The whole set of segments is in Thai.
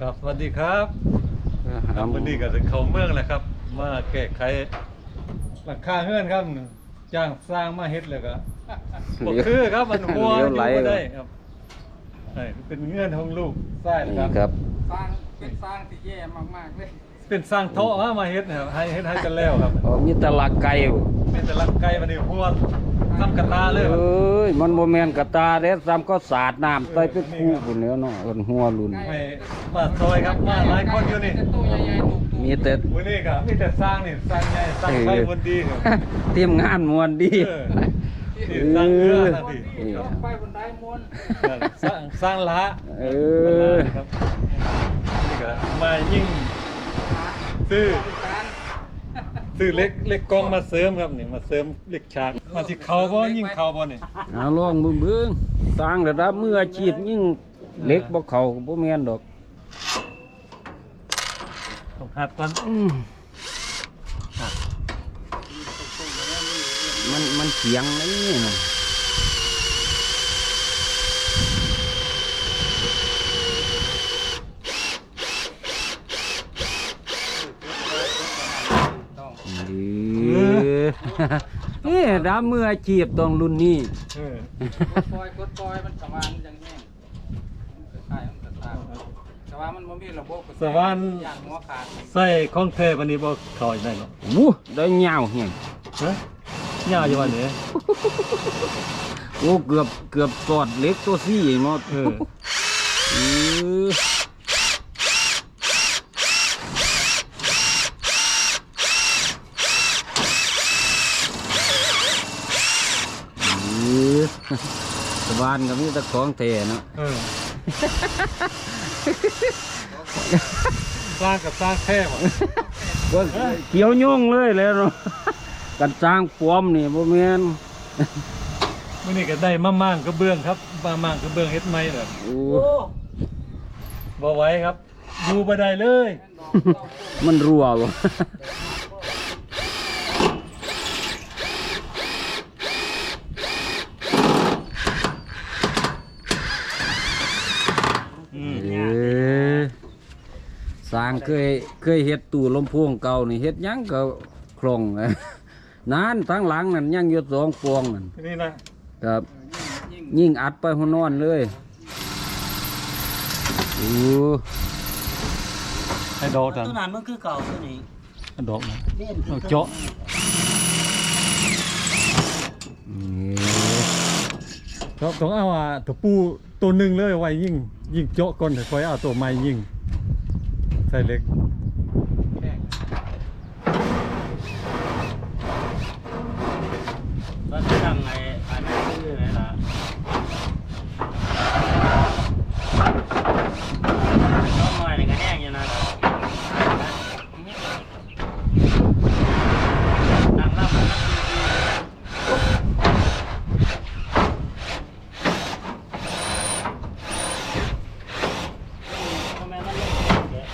ครับสวัสดีครับเออครับวันนี้ก็ถึงเขาเมืองแล้วครับ มาแก้ไขหลังคาเฮือนครับจ้างสร้างมาเฮ็ดเลยก็บ่คือครับมันหัวอยู่บ่ได้ครับใช่เป็นเงื่อนของลูกใช่นะนี่ครับครับ สร้างเป็นสร้างที่แย่มากๆเลยเป็นสร้างเทาะฮะมาเฮ็ดนะครับให้เฮ็ดให้กันแล้วครับอ๋อมีแตลักไก่บ่เป็นแต่ลักไก่มันนี่หัว ทำกระตาเลยครับเอ้ยมันบ่แม่นกระตาเด้ซ้ำก็สาดน้ำใส่ไปคู่พุ่นแล้วเนาะเอิ้นหัวรุ่นให้มาซอยครับมาหลายคนอยู่นี่ตู้ใหญ่ๆตุกมีแต่มื้อนี้ก็มีแต่สร้างนี่สร้างใหญ่สร้างไฟบนดีครับทีมงานมวนดีเออนี่สร้างเรือนะคนดิที่ยกไปบนไดมวนสร้างสร้างละเอมันละอนะครับนี่ก็มายิ่งซื้อการ ซื้อเล็กเล็กกองมาเสริมครับนี่มาเสริมเล็กฉากมาที่เขาบ่ยิ่งเขาบ่นี่เอาลองเบิ่งเบิ่งสร้างระดับมืออาชีพยิ่งเล็กบ่เข้าก็บ่แม่นดอกต้องหัดก่อนอืมมันมันเสียงนี่น่ะ ต้อง เออ นี่ดามืออาชีพต้องรุ่นนี้เออ กดปล่อยกดปล่อยมันสว่างอย่างแห้งมันก็คล้ายมันก็ตามแต่ว่ามันบ่มีระบบกระแสวรรค์อย่างหัวขาดใส่ของแท้วันนี้บ่เข้าอีกได้เนาะวู้ได้ยาวเฮียงฮะยาวอยู่วันนี้โอ้เกือบเกือบสอดเล็กตัวซี่หมดเออ เออเออ สบานกับมีแตะของเทเนาะเออสร้างกับสร้างแท้บ่ก็เกี่ยวโยงเลยแหล้วเนาะกันสร้างปลอมนี่บ่แม่นมื้อนี้ก็ได้มาม่างกระเบื้องครับมาม่างกระเบื้องเฮ็ดใหม่แล้วโอ้บ่ไหวครับ อยู่บ่ได้เลย มันรัวบ่ อืม เออสร้างเคยเคยเฮ็ดตู้ลำโพงเก่านี่เฮ็ดหยังก็คล่องนานทั้งหลังนั่นยังอยู่สองปวงนั่นทีนี้นะครับยิ่งยิ่งอัดไปหัวนอนเลยโอ้ให้ดอกดันตัวนั้นมันคือเก่าตัวนี้ให้ดอกนะเล่นเอาเจาะนี่ต้องต้องเอาอะตัวปูตัวหนึ่งเลยไว้ยิ่งยิ่งเจาะก่อนเดี๋ยวค่อยเอาตัวใหม่ยิ่ง ใส่เล็ก แข็ง ตอนที่ทำไงอันนั้นคืออะไรล่ะน้องน้อยนี่ก็แห้งอยู่นะตั้งรับมันก็ทำไมมันเล่นเด็ก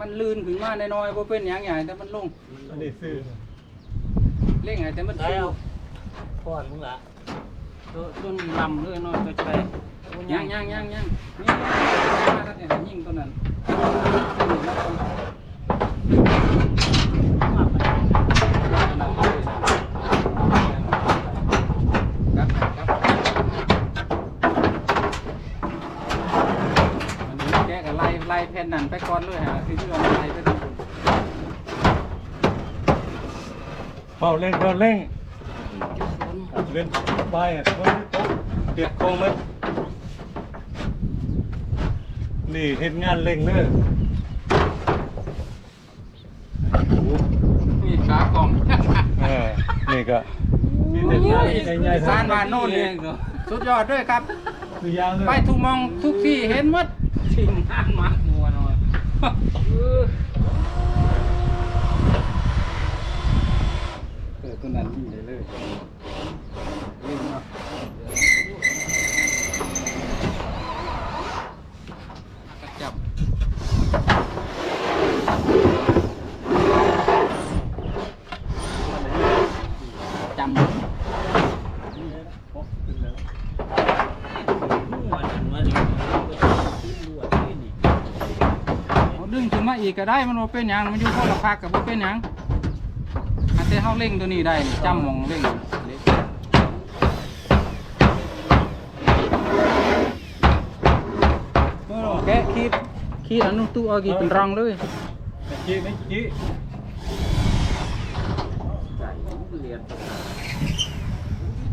มันลื่นขึ้นมาน้อยๆบ่เป็นหยังใหญ่แต่มันลงอันนี้ซื้อเร่งไงแต่มันได้สู้เอาป้อนมึงละตัวตัวนี้ลำเลยน้อยตัวไปย่างย่างย่างย่างนี่นี่ยิงตัวนั้น ครับครับมันนี้แกก็ไล่ไล่แผ่นนั่นไปก่อนเลยฮะที่เรื่องไล่ไปทั้งหมด เป่าเร่งเป่าเร่งเล่นไปอะคนที่ตกเก็บโคงมันนี่เฮ็ดงานเร่งเด้อมีขากล่องเออนี่ก็มีแต่ใหญ่ใหญ่สารบานโน่นเองสุดยอดด้วยครับคือยางเลยไปทุกมองทุกที่เห็นหมดสิ่งงานมากมัวหน่อยิอตัวนั้นยิ่ได้เลยเล่นเนาจับจำดึงจนมาอีกก็ได้มันเป็นอย่างมันอยู่พอละพักกับเป็นอย่าง อันแต่เฮาเร่งตัวนี้ได้นี่จำหมองเร่งเออแกะขีดขีดอันนู้นตู้เอากี่เป็นรังเลยเมื่อกี้เมื่อกี้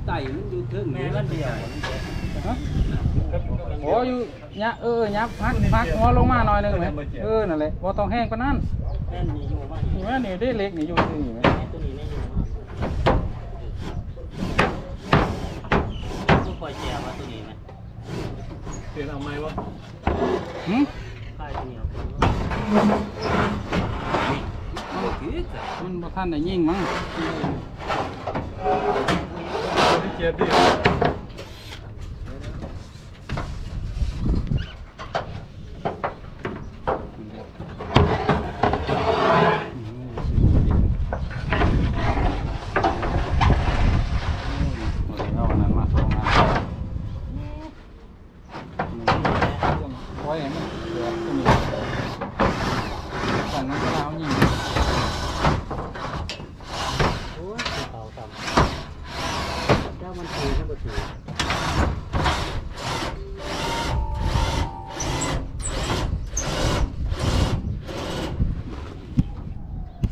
ไก่มันอยู่ถึงแม่มันเดียวโอ้อยู่เนี่ยเออยับพักพักหัวลงมาหน่อยหนึงไหมเออนั่นแหละบ่ต้องแห้งปานนั้นแม่นมีอยู่บ้างนี่แม่นี่ได้เล็กนี่อยู่ที่นี่ไหมแม่ตัวนี้ไม่อยู่บ้างต้องคอยแจวว่าตัวนี้ไหม เปลี่ยนเอาไหมวะหึค่ายตัวนี้เอามันบ่ทันได้ยิงมั้งที่เจ็บดิ เอาอันนั้นมาสองอันไว้ให้มันเหลือตัวนี้ฝั่งนั้นก็เอายิง โอ้ยเขาทำเจ้ามันถือมันก็ถือ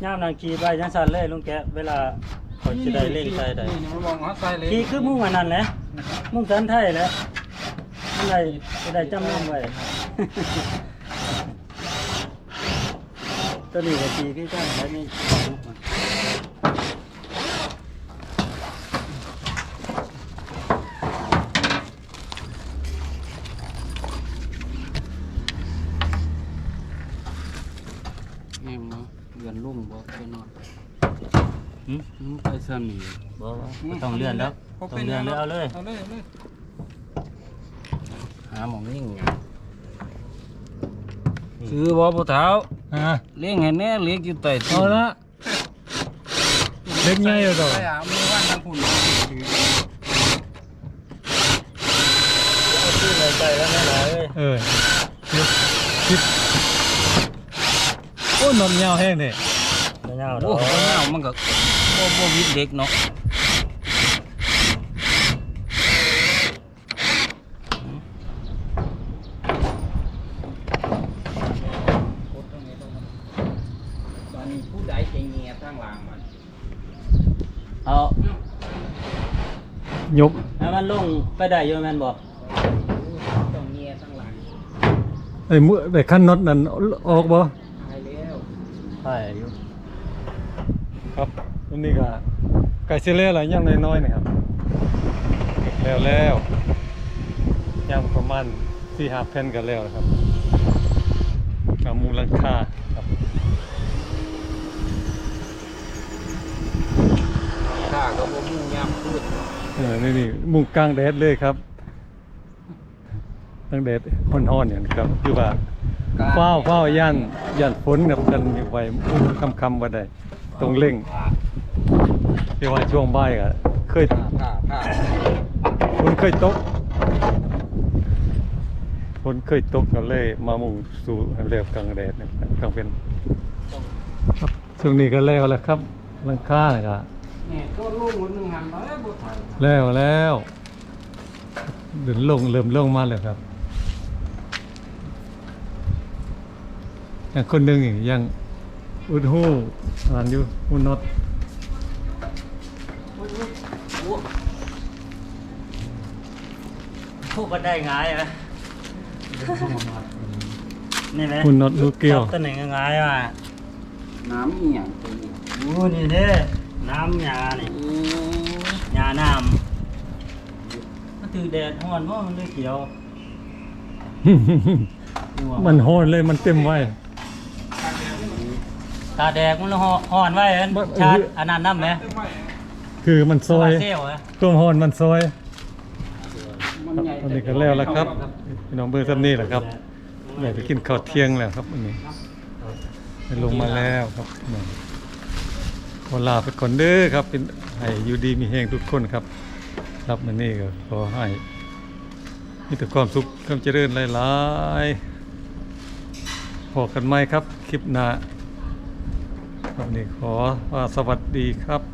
ย่ามนางกีไปจังสันเลยลุงแกะเวลาเขาจะได้เล่นใส่ได้นี่มันมองว่าใส่เลยกีคือมุ่งอันนั้นแหละมุ่งสันไทยแหล้วมันได้จะได้จำนำไว้ ตัวนี้ก็กีคือกันแล้วนี่ แม่งเนาะเดื อนลุ่งบ่ไปนอนหึมึงไปซ้ำนี่บ่บ่ต้องเลื่อนแล้วต้องเลื่อนแล้วเอาเลยเอาเลยเอาเลยหาหมองนิ่งคือบ่ผู้เฒ่าอ่าเลี้ยงให้แน่เลี้ยงอยู่ใต้เอาละเล็กง่ายเลยดอกไปหามือว่านทางคุณถือเอาชื่อในใจแล้วแม่หลายเอ้ยเออคิด คิดโอ้ยนมยาวแห้งเนี่ยไม่ยาวดโอ้อกโหเงามันก็บ่บ่วิดเด็กเนาะตอนนี้ผู้ใดจะเงียทางหลังมันเอายกให้มันลงไปได้อยู่แม่นบ่ต้องเงียทางหลังไอ้มือไอ้ขั้นน็อตนั่นออกบ่ตายแล้ว ใช่อยู่ครับอันนี้ก็ไก่เชลเล่อะไรย่างน้อยๆนะครับแล้วแล้วย่างประมาณสี่ห้าแผ่นกันแล้วนะครับกับมุงหลังคาครับข้าก็บ่มุ่งยามพืชเออนี่นี่มุงกลางแดดเลยครับตั้งแดดฮ้อนๆเนี่ยนะครับคือว่า เฝ้าเฝ้าย่านย่านฝนกับกันอยู่ไว้มุงคำๆว่าได้ตรงเร่งที่ว่าช่วงบ่ายก็เคยผ้าผ้าผ้าฝนเคยตกฝนเคยตกก็เลย มามุงสู่เรียบกลางแดดนะครับกลางเป็นครับช่วงนี้ก็แล้วแล้วครับหลังคาเลยครับนี่ตัวลูกหมุนหนึ่งหันมาแล้วบ่ทันแล้วแล้วเดินลงเริ่มลงมาแล้วครับ อย่างคนหนึ่งอีกยังอุดหูอ่านอยู่อุนอตพูดกันได้ง่ายไหมนี่ไหมอุนอตหูเกี่ยวจับตัวไหนง่ายว่ะน้ำอีหยังตัวนี้โอ้นี่เด้น้ำยานี่อืมยาน้ำมันถือแดดร้อนเพราะมันเลยเขียว มันโหอนเลยมันเต็มไว้ ตาแดงมันห่อนไว้เห็นบ่ชาติอันนั้นน้ำไหมคือมันซอยโซลาเซลล์เหรอตัวโหอนมันซอยมันใหญ่อันนี้ก็แล้วแล้วครับพี่น้องเบอร์ซัมนี่แหละครับอยากไปกินข้าวเที่ยงแล้วครับอันนี้ไปลงมาแล้วครับนี่ขอลาไปก่อนเด้อครับ เป็นให้อยู่ดีมีแหงทุกคนครับ รับมันนี่ก็ขอให้มีแต่ความสุขความเจริญหลายๆพอกันไหมครับ คลิปหน้า วันนี้ขอสวัสดีครับ